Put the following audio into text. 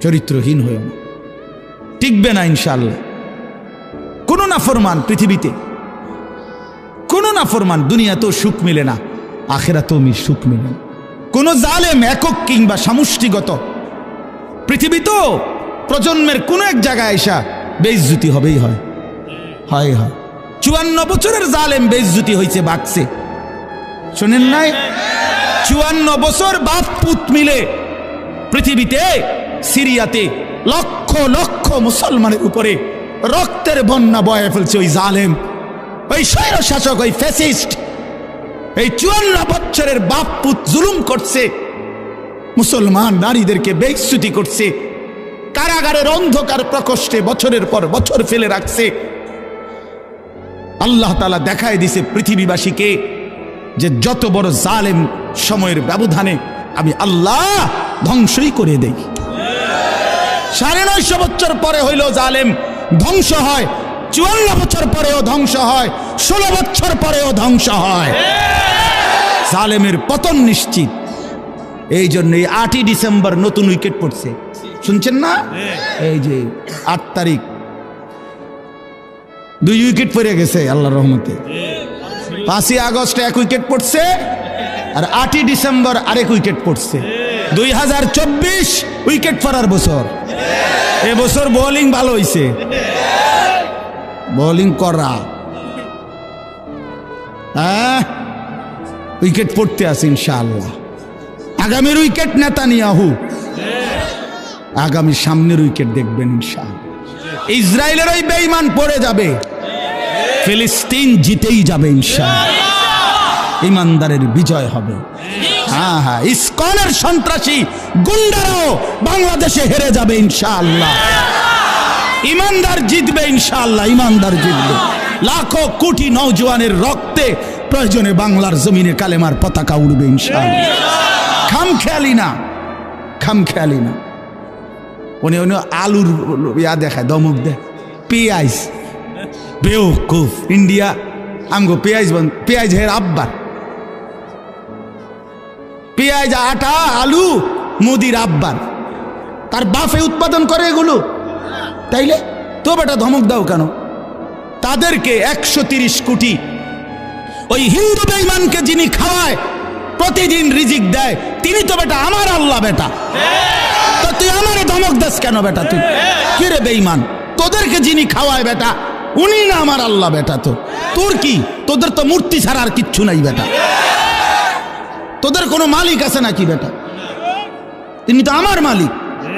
চরিত্রহীন হয়েও। না টিকবে না ইনশাল্লাহ কোনো না ফরমান পৃথিবীতে, কোনো না ফরমান দুনিয়াতেও সুখ মিলে না, আখেরাতেও মি সুখ মিলে না। কোনো জালেম, একক কিংবা সামষ্টিগত পৃথিবী তো প্রজন্মের কোনো এক জায়গায় এসা বেইজ্জুতি হবেই হয়। হয় হয়। চুয়ান্ন বছরের জালেম বেইজ্জুতি হয়েছে বাকছে। শোনেন নাই? চুয়ান্ন বছর বাপ পুত মিলে পৃথিবীতে সিরিয়াতে লক্ষ লক্ষ মুসলমানের উপরে রক্তের বন্যা বয়ে ফেলছে ওই জালেম, ওই স্বৈর শাসক, ওই ফ্যাসিস্ট, এই চুয়ান্ন বছরের বাপ পুত জুলুম করছে, মুসলমান নারীদেরকে বেইস্তুতি করছে, কারাগারের অন্ধকার প্রকোষ্ঠে বছরের পর বছর ফেলে রাখছে। আল্লাহ তালা দেখায় দিছে পৃথিবীবাসীকে যে যত বড় জালেম সময়ের ব্যবধানে আমি আল্লাহ ধ্বংসই করে দেই। সাড়ে নয়শো বছর পরে হইল জালেম, ধ্বংস হয়। চুয়ান্ন বছর পরেও ধ্বংস হয়, ষোলো বছর পরেও ধ্বংস হয়। জালেমের পতন নিশ্চিত। এই জন্য এই আটই ডিসেম্বর নতুন উইকেট পড়ছে। শুনছেন না? এই যে আট তারিখ। দুই উইকেট পড়ে গেছে আল্লাহ রহমতে। পাঁচই আগস্ট এক উইকেট পড়ছে আর আটই ডিসেম্বর আরেক উইকেট পড়ছে। দুই হাজার চব্বিশ উইকেট পড়ার বছর। এবছর বোলিং ভালো হইছে। বোলিং করা। হ্যাঁ? উইকেট পড়তে আছে, ইনশাআল্লাহ। আগামীর উইকেট নেতা নেতানিয়াহু। আগামী সামনের উইকেট দেখবেন, ইনশাআল্লাহ। ইসরায়েলের ওই বেঈমান পড়ে যাবে। ফিলিস্তিন জিতেই যাবে, ইনশাআল্লাহ। ইমানদারের বিজয় হবে। হ্যাঁ হ্যাঁ। ইসকনের সন্ত্রাসী গুন্ডারাও বাংলাদেশে হেরে যাবে ইনশাআল্লাহ। ইমানদার জিতবে ইনশাআল্লাহ, ইমানদার জিতবে। লাখো কোটি নওজোয়ানের রক্তে প্রয়োজনে বাংলার জমিনে কালেমার পতাকা উড়বে ইনশাআল্লাহ। খাম খেয়ালি না খাম খেয়ালি না। উনি উনি আলুর ইয়া দেখায়, দমক দেয়। পেঁয়াজ, বেউকুফ, ইন্ডিয়া, আমগো পেঁয়াজ বন পেঁয়াজ হের আব্বার। পেঁয়াজ, আটা, আলু, মুদির আব্বার। তার বাফে উৎপাদন করে এগুলো। তাইলে তো বেটা ধমক দাও কেন? তাদেরকে একশো তিরিশ কোটি ওই হিন্দু বেঈমানকে যিনি খাওয়ায়, প্রতিদিন রিজিক দেয়, তিনি তো বেটা আমার আল্লাহ বেটা। তো তুই আমারে ধমক দাস কেন বেটা তুই? কি রে বেঈমান তোদেরকে যিনি খাওয়ায় বেটা, উনি না আমার আল্লাহ বেটা তো। তোর কি? তোদের তো মূর্তি ছাড়া আর কিচ্ছু নাই বেটা। তোদের কোনো মালিক আছে নাকি বেটা? তিনি তো আমার মালিক।